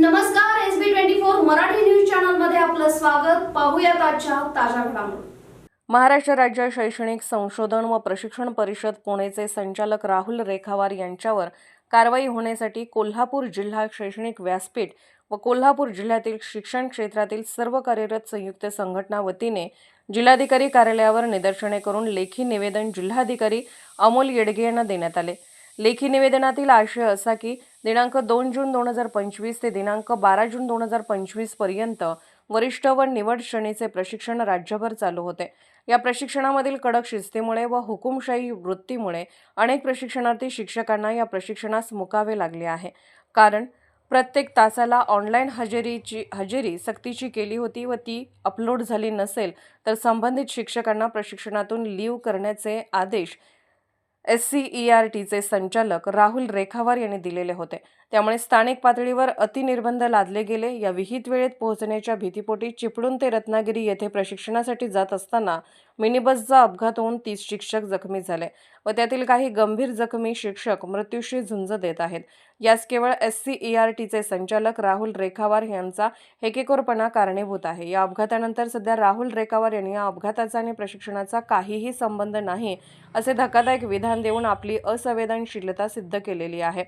नमस्कार S B twenty four Marathi news चॅनलमध्ये आपलं स्वागत. पाहूया आजच्या ताज्या घडामोडी. महाराष्ट्र राज्य शैक्षणिक संशोधन व प्रशिक्षण परिषद पुणेचे संचालक राहुल रेखावार यांच्यावर कारवाई होण्यासाठी कोल्हापूर जिल्हा शैक्षणिक व्यासपीठ व कोल्हापूर जिल्ह्यातील शिक्षण क्षेत्रातील सर्व कार्यरत संयुक्त संघटना वतीने जिल्हाधिकारी कार्यालयावर निदर्शने करून लेखी निवेदन जिल्हाधिकारी अमोल येडगे यांना देण्यात आले. लेखी निवेदनातील आशय असा की दिनांक दोन जून दोन हजार पंचवीस ते दिनांक बारा जून दोन हजार पंचवीसपर्यंत वरिष्ठ व निवड श्रेणीचे प्रशिक्षण राज्यभर चालू होते. या प्रशिक्षणामधील कडक शिस्तीमुळे व हुकुमशाही वृत्तीमुळे अनेक प्रशिक्षणार्थी शिक्षकांना या प्रशिक्षणास मुकावे लागले आहे. कारण प्रत्येक तासाला ऑनलाईन हजेरीची हजेरी सक्तीची केली होती व ती अपलोड झाली नसेल तर संबंधित शिक्षकांना प्रशिक्षणातून लीव करण्याचे आदेश एस सी ई आर टीचे संचालक राहुल रेखावार यांनी दिलेले होते. त्यामुळे स्थानिक पातळीवर अतिनिर्बंध लादले गेले. या विहित वेळेत पोहोचण्याच्या भीतीपोटी चिपळूण ते रत्नागिरी येथे प्रशिक्षणासाठी जात असताना मिनी बसचा अपघात होऊन तीस शिक्षक जखमी झाले व त्यातील काही गंभीर जखमी शिक्षक मृत्यूशी झुंज देत आहेत. यास केवळ एस सी ई आर टीचे संचालक राहुल रेखावार यांचा हेकेकोरपणा कारणीभूत आहे. या अपघातानंतर सध्या राहुल रेखावार यांनी या अपघाताचा आणि प्रशिक्षणाचा काहीही संबंध नाही असे धक्कादायक विधान देऊन आपली असंवेदनशीलता सिद्ध केलेली आहे.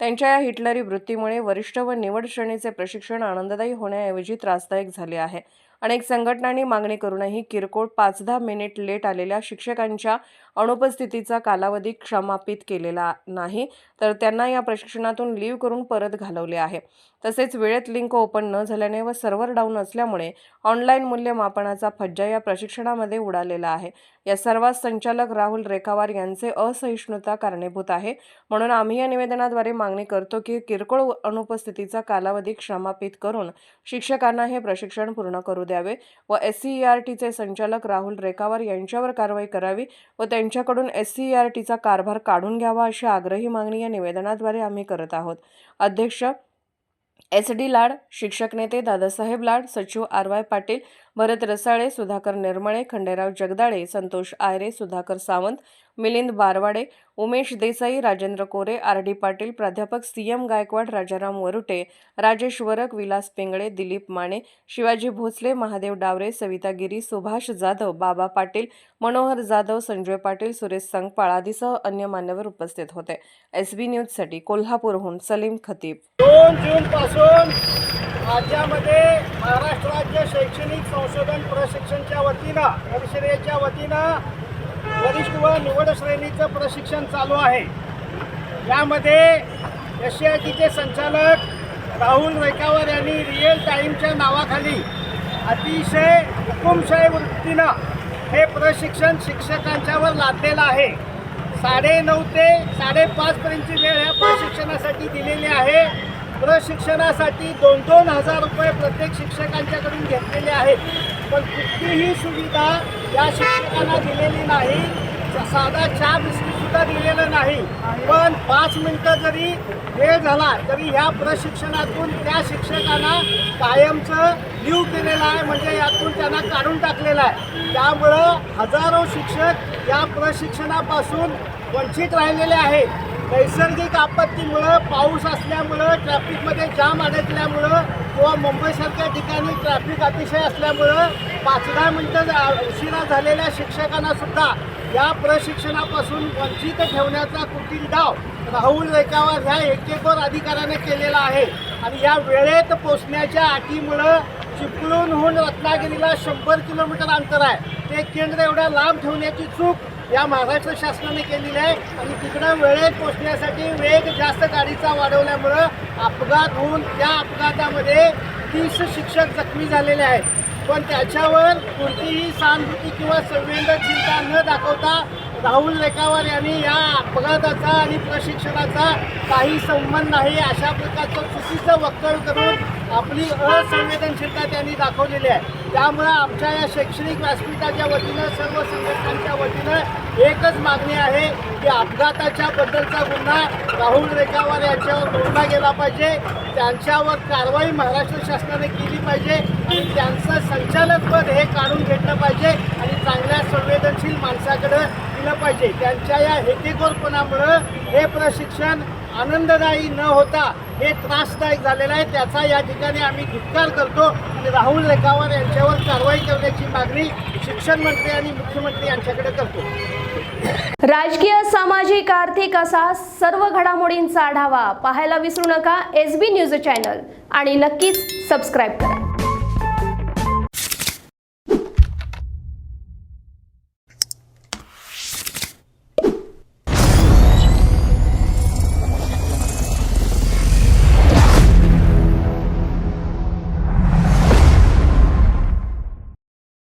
त्यांच्या या हिटलरी वृत्तीमुळे वरिष्ठ व निवड श्रेणीचे प्रशिक्षण आनंददायी होण्याऐवजी त्रासदायक झाले आहे. अनेक संघटनांनी मागणी करूनही किरकोळ पाच दहा मिनिट लेट आलेल्या शिक्षकांच्या अनुपस्थितीचा कालावधी क्षमापित केलेला नाही तर त्यांना या प्रशिक्षणातून लीव करून परत घालवले आहे. तसेच वेळेत लिंक ओपन न झाल्याने व सर्व्हर डाऊन असल्यामुळे ऑनलाईन मूल्यमापनाचा फज्जा या प्रशिक्षणामध्ये उडालेला आहे. या सर्वात संचालक राहुल रेखावार यांचे असहिष्णुता कारणीभूत आहे. म्हणून आम्ही या निवेदनाद्वारे मागणी करतो की किरकोळ अनुपस्थितीचा कालावधी क्षमापित करून शिक्षकांना हे प्रशिक्षण पूर्ण करू द्यावे व एस सी आर टीचे संचालक राहुल रेखावार यांच्यावर कारवाई करावी व त्यांच्याकडून एस सी आर टीचा कारभार काढून घ्यावा अशी आग्रही मागणी या निवेदनाद्वारे आम्ही करत आहोत. अध्यक्ष एस डी लाड शिक्षक नेते दादासाहेब लाड सचिव R Y Patil Bharat Rasale Sudhakar Nirmale Khanderao Jagdale Santosh Aayare Sudhakar Sawant Milind Barwade Umesh Desai Rajendra Kore R D Patil प्राध्यापक सी एम गायकवाड राजाराम वरुटे राजेश वरक विलास पिंगळे दिलीप माने शिवाजी भोसले महादेव डावरे सविता गिरी सुभाष जाधव बाबा पाटील मनोहर जाधव संजय पाटील सुरेश संगपाळ आदीसह अन्य मान्यवर उपस्थित होते. एस बी न्यूजसाठी कोल्हापूरहून सलीम खतीब. दोन जून पासून राज्यामध्ये महाराष्ट्र राज्य शैक्षणिक संशोधन प्रशिक्षणच्या वतीनं परिषदेच्या वतीनं वरिष्ठ निवड श्रेणीचं प्रशिक्षण चालू आहे. यामध्ये एस सी आय टीचे संचालक राहुल रेखावर यांनी रिअल टाईमच्या नावाखाली अतिशय हुकुमशाही वृत्तीनं हे प्रशिक्षण शिक्षकांच्यावर लादलेलं आहे. साडे नऊ ते साडेपाचपर्यंतची वेळ ह्या प्रशिक्षणासाठी दिलेली आहे. प्रशिक्षणासाठी दोन दोन हजार रुपये प्रत्येक शिक्षकांच्याकडून घेतलेले आहेत. पण कुठलीही सुविधा या शिक्षकांना दिलेली नाही. साधा चहा बिस्किट सुद्धा दिलेलं नाही. पण पाच मिनटं जरी वेळ झाला तरी ह्या प्रशिक्षणातून त्या शिक्षकांना कायमचं लिव केलेलं आहे म्हणजे यातून त्यांना काढून टाकलेलं आहे. त्यामुळं हजारो शिक्षक या प्रशिक्षणापासून वंचित राहिलेले आहेत. नैसर्गिक आपत्तीमुळं पाऊस असल्यामुळं ट्रॅफिकमध्ये जाम अडकल्यामुळं किंवा मुंबईसारख्या ठिकाणी ट्रॅफिक अतिशय असल्यामुळं पाच दहा मिनटं उशिरा झालेल्या शिक्षकांना सुद्धा या प्रशिक्षणापासून वंचित ठेवण्याचा कुटील डाव राहुल रेखावर ह्या एकेकोर अधिकाऱ्याने केलेला आहे. आणि या वेळेत पोचण्याच्या अटीमुळं चिपळूणहून रत्नागिरीला शंभर किलोमीटर अंतर आहे. ते केंद्र एवढ्या लांब ठेवण्याची चूक या महाराष्ट्र शासनाने केलेली आहे आणि तिकडं वेळेत पोचण्यासाठी वेग जास्त गाडीचा वाढवल्यामुळं अपघात होऊन त्या अपघातामध्ये तीस शिक्षक जखमी झालेले आहेत. पण त्याच्यावर कोणतीही सहानुभूती किंवा संवेदनशीलता न दाखवता राहुल रेखावार यांनी या अपघाताचा आणि प्रशिक्षणाचा काही संबंध नाही अशा प्रकारचं चुकीचं वक्तव्य करून आपली असंवेदनशीलता त्यांनी दाखवलेली आहे. त्यामुळं आमच्या या शैक्षणिक व्यासपीठाच्या वतीनं सर्व संघटनांच्या वतीनं एकच मागणी आहे की अपघाताच्या बद्दलचा गुन्हा राहुल रेखावार यांच्यावर नोंदला गेला पाहिजे. त्यांच्यावर कारवाई महाराष्ट्र शासनाने केली पाहिजे आणि त्यांचं संचालकपद हे काढून घेतलं पाहिजे आणि चांगल्या संवेदनशील माणसाकडं दिलं पाहिजे. त्यांच्या या हेकेखोरपणामुळं हे प्रशिक्षण आनंददायी न होता हे त्रासदायक झालेलं आहे. त्याचा या ठिकाणी आम्ही धिक्कार करतो. आणि राहुल लेखावर यांच्यावर कारवाई करण्याची मागणी शिक्षण मंत्री आणि मुख्यमंत्री यांच्याकडे करतो. राजकीय सामाजिक आर्थिक असा सर्व घडामोडींचा आढावा पाहायला विसरू नका. S B news channel. आणि नक्कीच सबस्क्राईब करा.